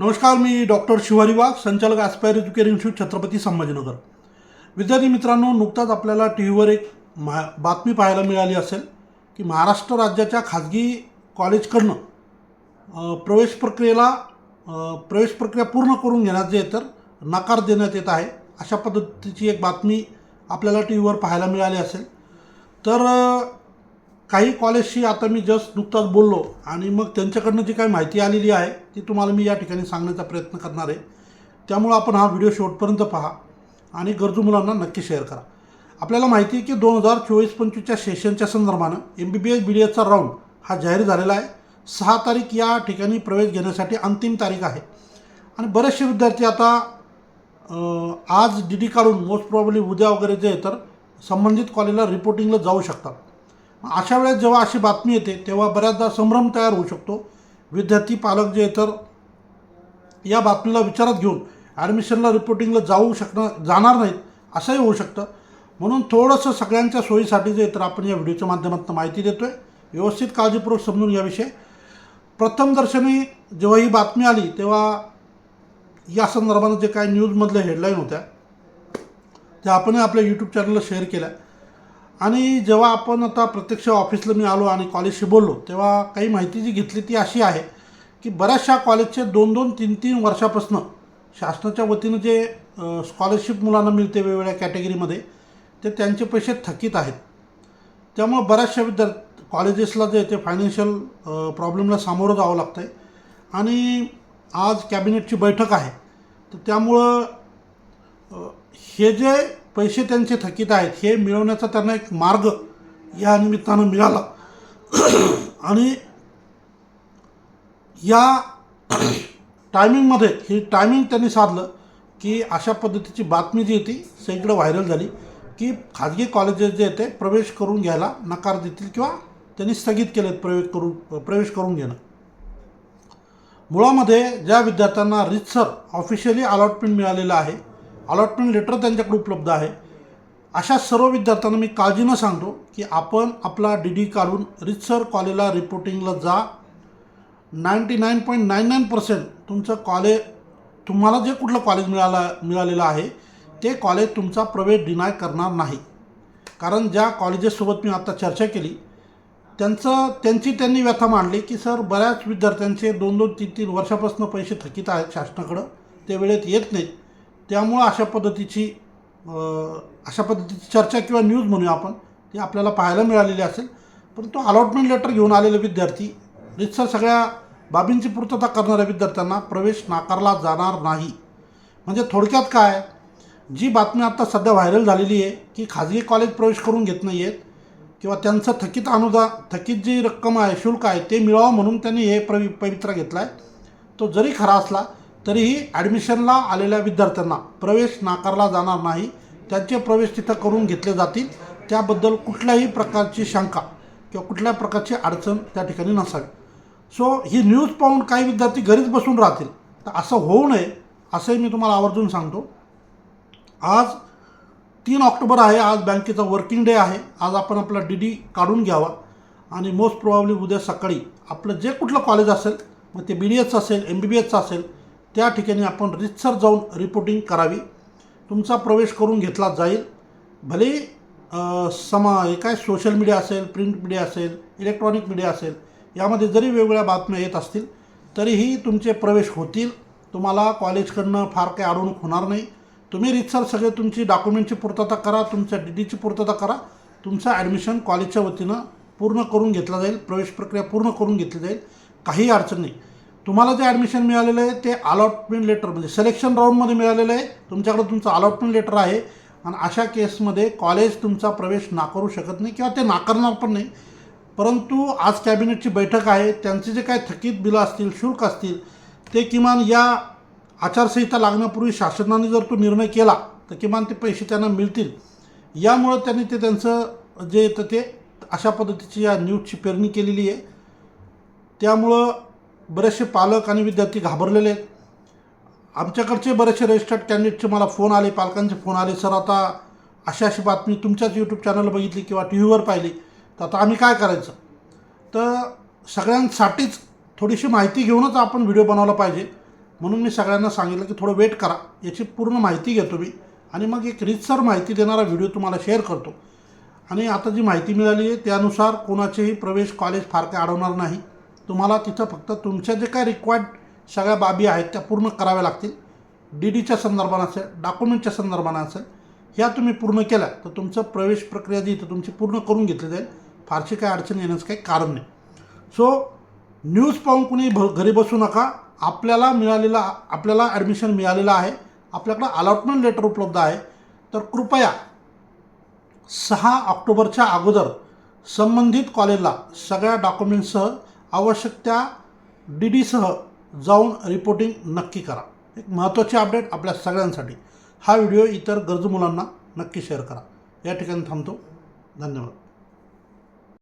नमस्कार मी डॉक्टर शिवारी वाघ संचालक aspire educare institute Chhatrapati Sambhajinagar. विद्यार्थी मित्रांनो नुकताच आपल्याला टी व्हीवर एक मा बातमी पाहायला मिळाली असेल की महाराष्ट्र राज्याच्या खाजगी कॉलेजकडनं प्रवेश प्रक्रियेला प्रवेश प्रक्रिया पूर्ण करून घेण्यात जे तर नकार देण्यात येत आहे अशा पद्धतीची एक बातमी आपल्याला टी व्हीवर पाहायला मिळाली असेल. तर काही कॉलेजशी आता मी जस्ट नुकताच बोललो आणि मग त्यांच्याकडनं जी काही माहिती आलेली आहे ती तुम्हाला मी या ठिकाणी सांगण्याचा प्रयत्न करणार आहे. त्यामुळं आपण हा व्हिडिओ शेवटपर्यंत पहा आणि गरजू मुलांना नक्की शेअर करा. आपल्याला माहिती आहे की दोन हजार चोवीस पंचवीसच्या सेशनच्या संदर्भानं M B B S B D एसचा round हा जाहीर झालेला आहे. सहा तारीख या ठिकाणी प्रवेश घेण्यासाठी अंतिम तारीख आहे. आणि बरेचसे विद्यार्थी आता आज डी डी काढून मोस्ट प्रॉब्ली उद्या वगैरे जे आहे तर संबंधित कॉलेजला रिपोर्टिंगला जाऊ शकतात. अशा वेळेस जेव्हा अशी बातमी येते तेव्हा बऱ्याचदा संभ्रम तयार होऊ शकतो. विद्यार्थी पालक जे तर या बातमीला विचारात घेऊन ॲडमिशनला रिपोर्टिंगला जाऊ शकणं जाणार नाहीत असंही होऊ शकतं. म्हणून थोडंसं सगळ्यांच्या सोयीसाठी जे आहे तर आपण या व्हिडिओच्या माध्यमातून माहिती देतो आहे व्यवस्थित काळजीपूर्वक समजून याविषयी प्रथमदर्शनी जेव्हा ही बातमी आली तेव्हा या संदर्भानं जे काही न्यूजमधल्या हेडलाईन होत्या त्या आपण आपल्या यूट्यूब चॅनलला शेअर केल्या. आणि जेव्हा आपण आता प्रत्यक्ष ऑफिसला मी आलो आणि कॉलेजशी बोललो तेव्हा काही माहिती जी घेतली ती अशी आहे की बऱ्याचशा कॉलेजचे दोन दोन तीन तीन वर्षापासून शासनाच्या वतीनं जे स्कॉलरशिप मुलांना मिळते वेगवेगळ्या कॅटेगरीमध्ये ते त्यांचे पैसे थकीत आहेत. त्यामुळं बऱ्याचशा विद्यार्थी कॉलेजेसला जे ते फायनान्शियल प्रॉब्लेमला सामोरं जावं लागतं आहे आणि आज कॅबिनेटची बैठक आहे तर त्यामुळं हे जे पैसे त्यांचे थकीत आहेत हे मिळवण्याचा त्यांना एक मार्ग या निमित्तानं मिळाला. आणि या टायमिंगमध्ये ही टायमिंग त्यांनी साधलं की अशा पद्धतीची बातमी जी होती सगळीकडे व्हायरल झाली की खाजगी कॉलेजेस जे ते प्रवेश करून घ्यायला नकार देतील किंवा त्यांनी स्थगित केलेत प्रवेश करून प्रवेश करून घेणं. मुळामध्ये ज्या विद्यार्थ्यांना रितसर ऑफिशियली अलॉटमेंट मिळालेलं आहे अलॉटमेंट लेटर त्यांच्याकडे उपलब्ध आहे. अशा सर्व विद्यार्थ्यांना मी काळजीनं सांगतो की आपण आपला डी डी काढून रितसर कॉलेजला रिपोर्टिंगला जा. Ninety nine point nine nine percent तुमचं कॉलेज तुम्हाला जे कुठलं कॉलेज मिळाला मिळालेलं आहे ते कॉलेज तुमचा प्रवेश डिनाय करणार नाही. कारण ज्या कॉलेजेससोबत मी आत्ता चर्चा केली त्यांचं त्यांची त्यांनी व्यथा मांडली की सर बऱ्याच विद्यार्थ्यांचे दोन दोन तीन तीन वर्षापासून पैसे थकीत आहेत शासनाकडं ते वेळेत येत नाहीत. त्यामुळं अशा पद्धतीची अशा पद्धतीची चर्चा किंवा न्यूज म्हणूया आपण ती आपल्याला पाहायला मिळालेली असेल. परंतु अलॉटमेंट लेटर घेऊन आलेले विद्यार्थी रितसर सगळ्या बाबींची पूर्तता करणाऱ्या विद्यार्थ्यांना प्रवेश नाकारला जाणार नाही. म्हणजे थोडक्यात काय जी बातमी आत्ता सध्या व्हायरल झालेली आहे की खाजगी कॉलेज प्रवेश करून घेत नाही आहेत किंवा त्यांचं थकीत अनुदान थकीत जी रक्कम आहे शुल्क आहे ते मिळावं म्हणून त्यांनी हे प्रवि पवित्रा घेतला आहे तो जरी खरा असला तरीही ॲडमिशनला आलेल्या विद्यार्थ्यांना प्रवेश नाकारला जाणार नाही. त्यांचे प्रवेश तिथं करून घेतले जातील. त्याबद्दल कुठल्याही प्रकारची शंका किंवा कुठल्या प्रकारची अडचण त्या ठिकाणी नसावी. सो ही न्यूज पाहून काही विद्यार्थी घरीच बसून राहतील. तर असं होऊ नये असंही मी तुम्हाला आवर्जून सांगतो. आज तीन ऑक्टोबर आहे. आज बँकेचा वर्किंग डे आहे. आज आपण आपला डी डी काढून घ्यावा. आणि मोस्ट प्रोबॅबली उद्या सकाळी आपलं जे कुठलं कॉलेज असेल मग ते बी डी एच असेल एम बी बी एचचं असेल त्या ठिकाणी आपण रितसर जाऊन रिपोर्टिंग करावी. तुमचा प्रवेश करून घेतला जाईल. भले समा हे काय सोशल मीडिया असेल प्रिंट मीडिया असेल इलेक्ट्रॉनिक मीडिया असेल यामध्ये जरी वेगवेगळ्या बातम्या येत असतील तरीही तुमचे प्रवेश होतील. तुम्हाला कॉलेजकडनं फार काही अडवणूक होणार नाही. तुम्ही रितसर सगळे तुमची डॉक्युमेंटची पूर्तता करा तुमच्या डी डीची पूर्तता करा. तुमचं ॲडमिशन कॉलेजच्या वतीनं पूर्ण करून घेतलं जाईल. प्रवेश प्रक्रिया पूर्ण करून घेतली जाईल. काही अडचण नाही. तुम्हाला जे ॲडमिशन मिळालेलं आहे ते अलॉटमेंट लेटर म्हणजे सिलेक्शन राऊंडमध्ये मिळालेलं आहे. तुमच्याकडे तुमचं अलॉटमेंट लेटर आहे. आणि अशा केसमध्ये कॉलेज तुमचा प्रवेश नाकारू शकत नाही किंवा ते नाकारणार पण नाही. परंतु आज कॅबिनेटची बैठक आहे त्यांचे जे काय थकीत बिलं असतील शुल्क असतील ते किमान या आचारसंहिता लागण्यापूर्वी शासनाने जर तो निर्णय केला तर किमान ते पैसे त्यांना मिळतील. यामुळं त्यांनी ते त्यांचं जे येतं ते अशा पद्धतीची या न्यूजची पेरणी केलेली आहे. त्यामुळं बरेचसे पालक आणि विद्यार्थी घाबरलेले आहेत. आमच्याकडचे बरेचसे रजिस्टर्ड कॅन्डिडेटचे मला फोन आले पालकांचे फोन आले. सर आता अशी अशी बातमी तुमच्याच यूट्यूब चॅनल बघितली किंवा टी व्हीवर पाहिली तर आता आम्ही काय करायचं? तर सगळ्यांसाठीच थोडीशी माहिती घेऊनच आपण व्हिडिओ बनवला पाहिजे. म्हणून मी सगळ्यांना सांगितलं की थोडं वेट करा. याची पूर्ण माहिती घेतो मी आणि मग एक रितसर माहिती देणारा व्हिडिओ तुम्हाला शेअर करतो. आणि आता जी माहिती मिळाली आहे त्यानुसार कोणाचेही प्रवेश कॉलेज फार काही अडवणार नाही. तुम्हाला तिथं फक्त तुमच्या जे काय रिक्वायर्ड सगळ्या बाबी आहेत त्या पूर्ण कराव्या लागतील. डी डीच्या संदर्भानं असेल डॉक्युमेंटच्या संदर्भानं असेल ह्या तुम्ही पूर्ण केल्या तर तुमचं प्रवेश प्रक्रिया जी इथं तुमची पूर्ण करून घेतली जाईल. फारशी काही अडचण येण्याचं काही कारण नाही. सो न्यूज पाहून कुणी भ घरी बसू नका. आपल्याला मिळालेला आपल्याला ॲडमिशन मिळालेलं आहे. आपल्याकडं अलॉटमेंट लेटर उपलब्ध आहे. तर कृपया सहा ऑक्टोबरच्या अगोदर संबंधित कॉलेजला सगळ्या डॉक्युमेंट्ससह आवश्यक त्या डी डीसह जाऊन रिपोर्टिंग नक्की करा. एक महत्त्वाची अपडेट आपल्या सगळ्यांसाठी. हा व्हिडिओ इतर गरजू मुलांना नक्की शेअर करा. या ठिकाणी थांबतो. धन्यवाद.